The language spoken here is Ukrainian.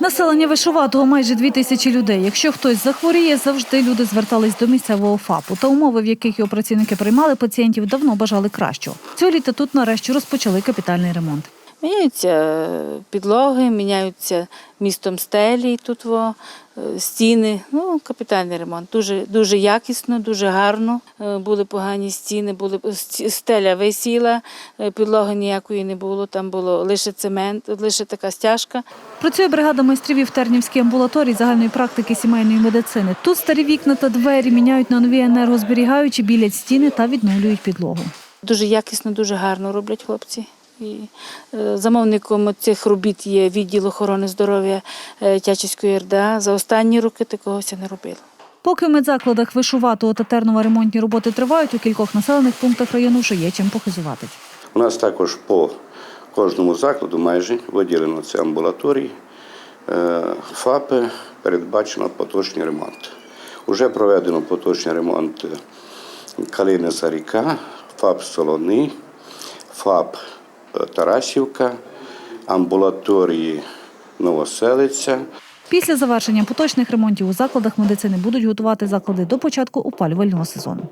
Населення Вишуватого майже дві тисячі людей. Якщо хтось захворіє, завжди люди звертались до місцевого ФАПу. Та умови, в яких його працівники приймали пацієнтів, давно бажали кращого. Цього літа тут нарешті розпочали капітальний ремонт. Міняються е, підлоги, міняються містом стелі, тут во, е, стіни. Ну, капітальний ремонт. Дуже, дуже якісно, дуже гарно. Е, Були погані стіни, були стеля висіла, підлоги ніякої не було. Там було лише цемент, лише така стяжка. Працює бригада майстрів і в Тернівській амбулаторії загальної практики сімейної медицини. Тут старі вікна та двері міняють на нові енергозберігаючі, білять стіни та відновлюють підлогу. Дуже якісно, дуже гарно роблять хлопці. І е, замовником цих робіт є відділ охорони здоров'я е, Тячівської РДА. За останні роки такого ся не робило. Поки в медзакладах Вишуватого та Тернова ремонтні роботи тривають, у кількох населених пунктах району вже є чим похизуватись. У нас також по кожному закладу майже виділено це амбулаторії, е, ФАПи, передбачено поточний ремонт. Уже проведено поточний ремонт Калини Заріка, ФАП Солони, ФАП Тарасівка, амбулаторії Новоселиця. Після завершення поточних ремонтів у закладах медицини будуть готувати заклади до початку опалювального сезону.